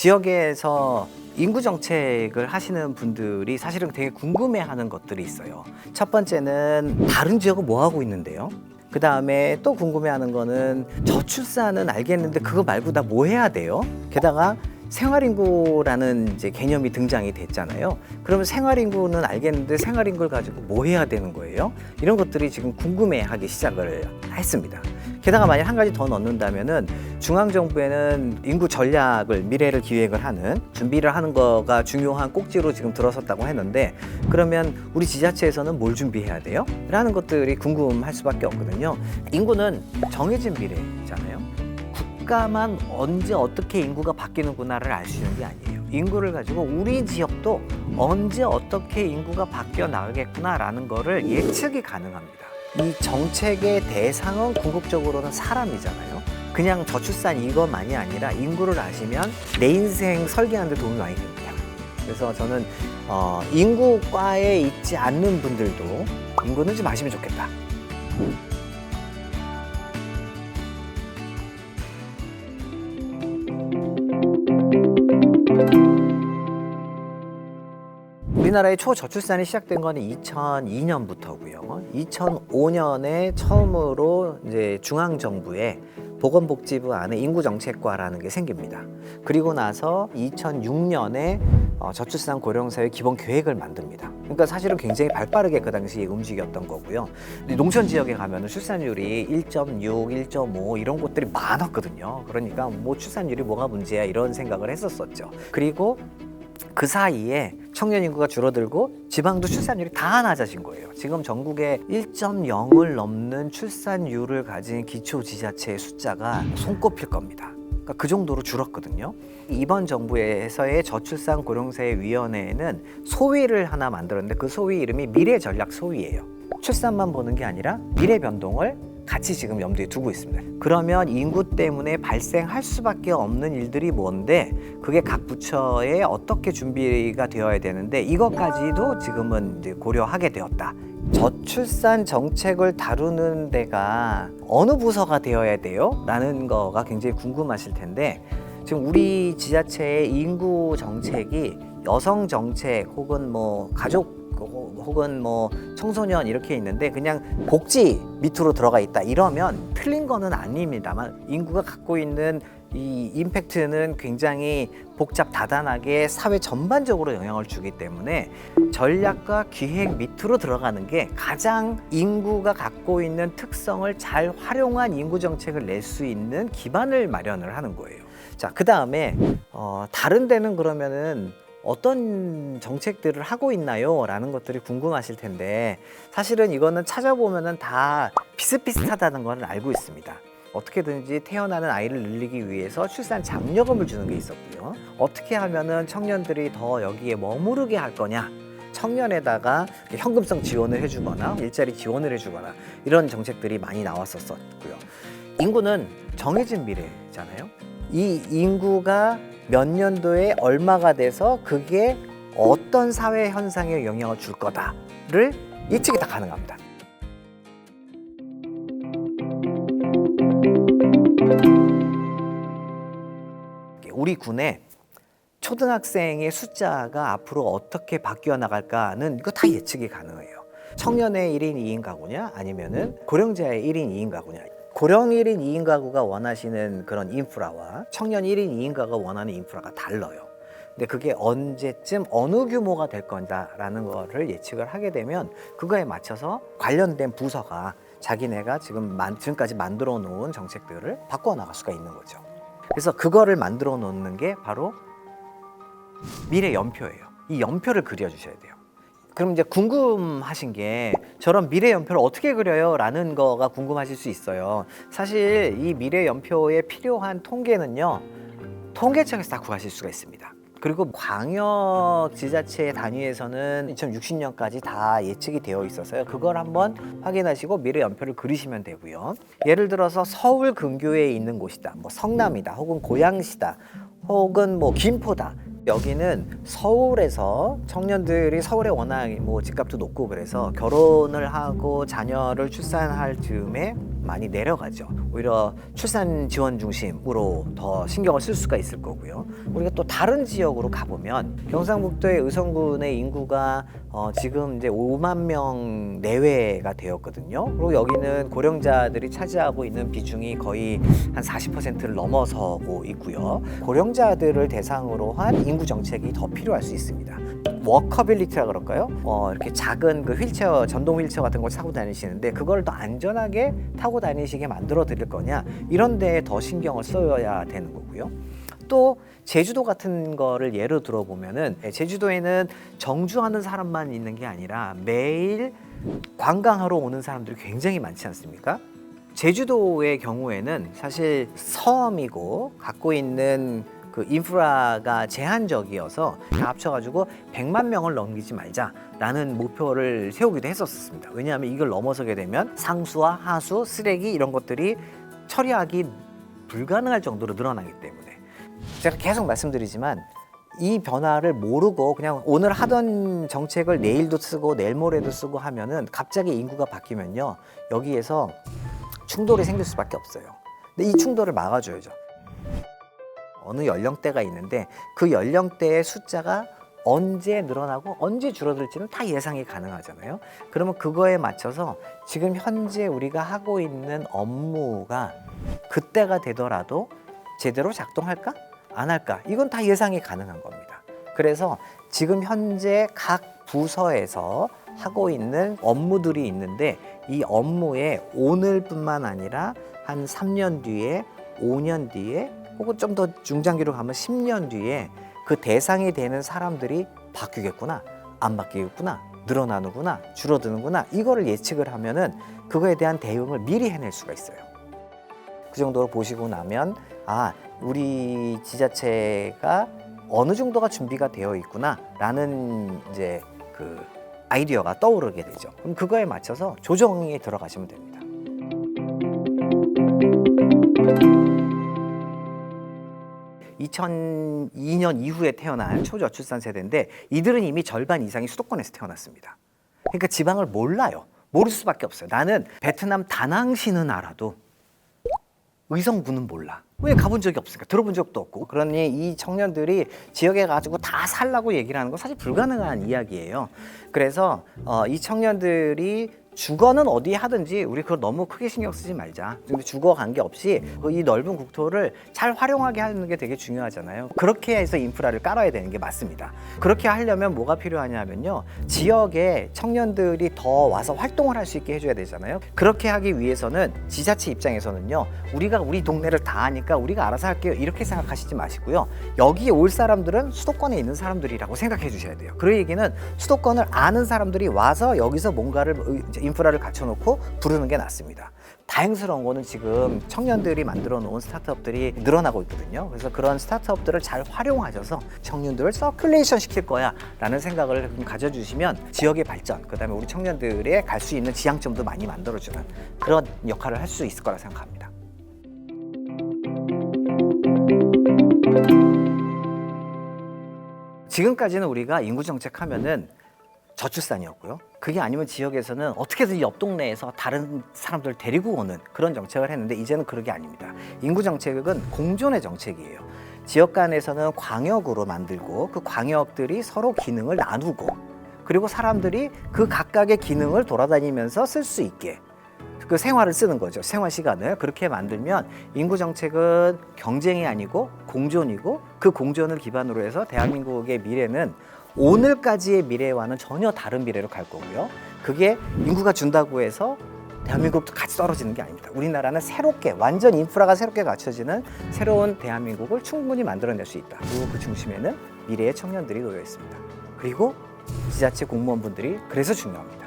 지역에서 인구 정책을 하시는 분들이 사실은 되게 궁금해하는 것들이 있어요. 첫 번째는 다른 지역은 뭐 하고 있는데요? 그 다음에 또 궁금해하는 거는 저출산은 알겠는데 그거 말고 나 뭐 해야 돼요? 게다가 생활인구라는 이제 개념이 등장이 됐잖아요. 그러면 생활인구는 알겠는데 생활인구를 가지고 뭐 해야 되는 거예요? 이런 것들이 지금 궁금해하기 시작을 했습니다. 게다가 만약 한 가지 더 넣는다면은 중앙정부에는 인구 전략을 미래를 기획을 하는 준비를 하는 거가 중요한 꼭지로 지금 들어섰다고 했는데 그러면 우리 지자체에서는 뭘 준비해야 돼요? 라는 것들이 궁금할 수밖에 없거든요. 인구는 정해진 미래잖아요. 국가만 언제 어떻게 인구가 바뀌는구나를 알 수 있는 게 아니에요. 인구를 가지고 우리 지역도 언제 어떻게 인구가 바뀌어 나가겠구나라는 거를 예측이 가능합니다. 이 정책의 대상은 궁극적으로는 사람이잖아요. 그냥 저출산 이것만이 아니라 인구를 아시면 내 인생 설계하는 데 도움이 많이 됩니다. 그래서 저는 어, 인구과에 있지 않는 분들도 인구는 좀 아시면 좋겠다. 우리나라의 초저출산이 시작된 거는 2002년부터고요. 2005년에 처음으로 이제 중앙 정부의 보건복지부 안에 인구정책과라는 게 생깁니다. 그리고 나서 2006년에 어, 저출산 고령사회 기본 계획을 만듭니다. 그러니까 사실은 굉장히 발빠르게 그 당시에 움직였던 거고요. 농촌 지역에 가면 출산율이 1.6, 1.5 이런 곳들이 많았거든요. 그러니까 뭐 출산율이 뭐가 문제야 이런 생각을 했었었죠. 그리고 그 사이에 청년 인구가 줄어들고 지방도 출산율이 다 낮아진 거예요. 지금 전국에 1.0을 넘는 출산율을 가진 기초 지자체의 숫자가 손꼽힐 겁니다. 그러니까 그 정도로 줄었거든요. 이번 정부에서의 저출산 고령사회 위원회에는 소위를 하나 만들었는데 그 소위 이름이 미래 전략 소위예요. 출산만 보는 게 아니라 미래 변동을 같이 지금 염두에 두고 있습니다. 그러면 인구 때문에 발생할 수밖에 없는 일들이 뭔데 그게 각 부처에 어떻게 준비가 되어야 되는데 이것까지도 지금은 이제 고려하게 되었다. 저출산 정책을 다루는 데가 어느 부서가 되어야 돼요? 라는 거가 굉장히 궁금하실 텐데 지금 우리 지자체의 인구 정책이 여성 정책 혹은 뭐 가족 혹은 뭐 청소년 이렇게 있는데 그냥 복지 밑으로 들어가 있다 이러면 틀린 거는 아닙니다만 인구가 갖고 있는 이 임팩트는 굉장히 복잡 다단하게 사회 전반적으로 영향을 주기 때문에 전략과 기획 밑으로 들어가는 게 가장 인구가 갖고 있는 특성을 잘 활용한 인구 정책을 낼 수 있는 기반을 마련을 하는 거예요. 자, 그 다음에 어, 다른 데는 그러면은 어떤 정책들을 하고 있나요? 라는 것들이 궁금하실 텐데 사실은 이거는 찾아보면은 다 비슷비슷하다는 걸 알고 있습니다. 어떻게든지 태어나는 아이를 늘리기 위해서 출산 장려금을 주는 게 있었고요. 어떻게 하면은 청년들이 더 여기에 머무르게 할 거냐? 청년에다가 현금성 지원을 해주거나 일자리 지원을 해주거나 이런 정책들이 많이 나왔었고요. 인구는 정해진 미래잖아요. 이 인구가 몇 년도에 얼마가 돼서 그게 어떤 사회 현상에 영향을 줄 거다를 예측이 다 가능합니다. 우리 군에 초등학생의 숫자가 앞으로 어떻게 바뀌어 나갈까는 이거 다 예측이 가능해요. 청년의 1인 2인 가구냐 아니면은 고령자의 1인 2인 가구냐. 고령 1인 2인 가구가 원하시는 그런 인프라와 청년 1인 2인 가구가 원하는 인프라가 달라요. 근데 그게 언제쯤 어느 규모가 될 건다라는 거를 예측을 하게 되면 그거에 맞춰서 관련된 부서가 자기네가 지금 만, 지금까지 만들어 놓은 정책들을 바꿔 나갈 수가 있는 거죠. 그래서 그거를 만들어 놓는 게 바로 미래 연표예요. 이 연표를 그려 주셔야 돼요. 그럼 이제 궁금하신 게 저런 미래 연표를 어떻게 그려요? 라는 거가 궁금하실 수 있어요. 사실 이 미래 연표에 필요한 통계는요. 통계청에서 다 구하실 수가 있습니다. 그리고 광역 지자체 단위에서는 2060년까지 다 예측이 되어 있어서요. 그걸 한번 확인하시고 미래 연표를 그리시면 되고요. 예를 들어서 서울 근교에 있는 곳이다. 뭐 성남이다. 혹은 고양시다. 혹은 뭐 김포다. 여기는 서울에서 청년들이 서울에 워낙 뭐 집값도 높고 그래서 결혼을 하고 자녀를 출산할 즈음에 많이 내려가죠. 오히려 출산 지원 중심으로 더 신경을 쓸 수가 있을 거고요. 우리가 또 다른 지역으로 가보면 경상북도의 의성군의 인구가 어, 지금 이제 5만 명 내외가 되었거든요. 그리고 여기는 고령자들이 차지하고 있는 비중이 거의 한 40%를 넘어서고 있고요. 고령자들을 대상으로 한 인구 정책이 더 필요할 수 있습니다. 워커빌리티라 그럴까요? 어, 이렇게 작은 그 휠체어, 전동 휠체어 같은 걸 타고 다니시는데 그걸 더 안전하게 타고 다니시게 만들어 드릴 거냐 이런 데에 더 신경을 써야 되는 거고요. 또 제주도 같은 거를 예로 들어보면은 예, 제주도에는 정주하는 사람만 있는 게 아니라 매일 관광하러 오는 사람들이 굉장히 많지 않습니까? 제주도의 경우에는 사실 섬이고 갖고 있는 그 인프라가 제한적이어서 다 합쳐가지고 100만 명을 넘기지 말자라는 목표를 세우기도 했었습니다. 왜냐하면 이걸 넘어서게 되면 상수와 하수, 쓰레기 이런 것들이 처리하기 불가능할 정도로 늘어나기 때문에 제가 계속 말씀드리지만 이 변화를 모르고 그냥 오늘 하던 정책을 내일도 쓰고 내일 모레도 쓰고 하면은 갑자기 인구가 바뀌면요 여기에서 충돌이 생길 수밖에 없어요. 근데 이 충돌을 막아줘야죠. 어느 연령대가 있는데 그 연령대의 숫자가 언제 늘어나고 언제 줄어들지는 다 예상이 가능하잖아요. 그러면 그거에 맞춰서 지금 현재 우리가 하고 있는 업무가 그때가 되더라도 제대로 작동할까? 안 할까? 이건 다 예상이 가능한 겁니다. 그래서 지금 현재 각 부서에서 하고 있는 업무들이 있는데 이 업무에 오늘뿐만 아니라 한 3년 뒤에 5년 뒤에 혹은 좀 더 중장기로 가면 10년 뒤에 그 대상이 되는 사람들이 바뀌겠구나 안 바뀌겠구나 늘어나는구나 줄어드는구나 이거를 예측을 하면은 그거에 대한 대응을 미리 해낼 수가 있어요. 그 정도로 보시고 나면 아 우리 지자체가 어느 정도가 준비가 되어 있구나라는 이제 그 아이디어가 떠오르게 되죠. 그럼 그거에 맞춰서 조정에 들어가시면 됩니다. (2002년) 이후에 태어난 초저출산 세대인데 이들은 이미 절반 이상이 수도권에서 태어났습니다. 그러니까 지방을 몰라요. 모를 수밖에 없어요. 나는 베트남 다낭시는 알아도 의성군은 몰라. 왜 가본 적이 없으니까 들어본 적도 없고 그러니 이 청년들이 지역에 가지고 다 살라고 얘기를 하는 건 사실 불가능한 이야기예요. 그래서 어, 이 청년들이 주거는 어디에 하든지 우리 그걸 너무 크게 신경 쓰지 말자. 근데 주거 관계 없이 그이 넓은 국토를 잘 활용하게 하는 게 되게 중요하잖아요. 그렇게 해서 인프라를 깔아야 되는 게 맞습니다. 그렇게 하려면 뭐가 필요하냐면요. 지역에 청년들이 더 와서 활동을 할 수 있게 해줘야 되잖아요. 그렇게 하기 위해서는 지자체 입장에서는요. 우리가 우리 동네를 다 아니까 우리가 알아서 할게요. 이렇게 생각하시지 마시고요. 여기에 올 사람들은 수도권에 있는 사람들이라고 생각해 주셔야 돼요. 그 얘기는 수도권을 아는 사람들이 와서 여기서 뭔가를 인프라를 갖춰놓고 부르는 게 낫습니다. 다행스러운 거는 지금 청년들이 만들어 놓은 스타트업들이 늘어나고 있거든요. 그래서 그런 스타트업들을 잘 활용하셔서 청년들을 서큘레이션 시킬 거야 라는 생각을 좀 가져주시면 지역의 발전, 그 다음에 우리 청년들의 갈 수 있는 지향점도 많이 만들어주는 그런 역할을 할 수 있을 거라 생각합니다. 지금까지는 우리가 인구 정책 하면은 저출산이었고요. 그게 아니면 지역에서는 어떻게든 옆 동네에서 다른 사람들 데리고 오는 그런 정책을 했는데 이제는 그런 게 아닙니다. 인구 정책은 공존의 정책이에요. 지역 간에서는 광역으로 만들고 그 광역들이 서로 기능을 나누고 그리고 사람들이 그 각각의 기능을 돌아다니면서 쓸 수 있게 그 생활을 쓰는 거죠. 생활 시간을 그렇게 만들면 인구 정책은 경쟁이 아니고 공존이고 그 공존을 기반으로 해서 대한민국의 미래는 오늘까지의 미래와는 전혀 다른 미래로 갈 거고요. 그게 인구가 준다고 해서 대한민국도 같이 떨어지는 게 아닙니다. 우리나라는 새롭게 완전 인프라가 새롭게 갖춰지는 새로운 대한민국을 충분히 만들어낼 수 있다. 그리고 그 중심에는 미래의 청년들이 놓여 있습니다. 그리고 지자체 공무원분들이 그래서 중요합니다.